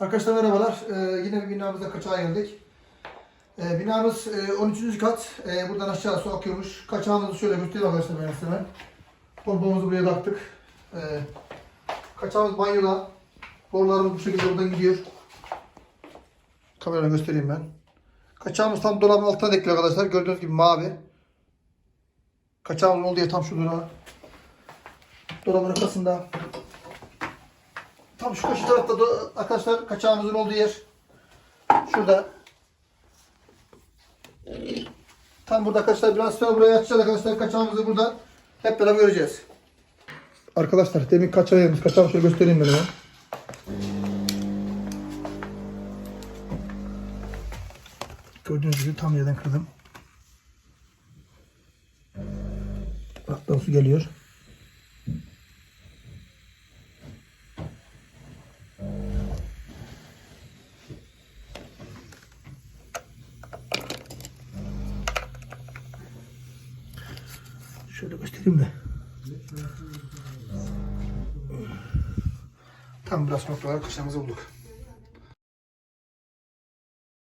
Arkadaşlar merhabalar. Ee, yine bir binamıza kaçağa geldik. Ee, binamız e, 13. kat. Ee, buradan aşağı su akıyormuş. Kaçağımızı şöyle göstereyim arkadaşlar ben size. Pompamızı buraya taktık. Ee, kaçağımız banyoda. Borularımız bu şekilde buradan gidiyor. Kamerayla göstereyim ben. Kaçağımız tam dolabın altına dekli arkadaşlar. Gördüğünüz gibi mavi. Kaçağımız olduğu yer tam şu durağı. Dolabın arkasında. Tam şu köşe tarafta da arkadaşlar kaçağımızın olduğu yer. Şurada. Tam burada arkadaşlar biraz sonra buraya açacağız arkadaşlar. Kaçağımızı burada hep beraber göreceğiz. Arkadaşlar demin kaçağı yemiş. Kaçağı şöyle göstereyim ben. Gördüğünüz gibi tam yerden kırdım. Alttan su geliyor. Şöyle göstereyim de. Tam biraz noktalar kaşığımızı bulduk.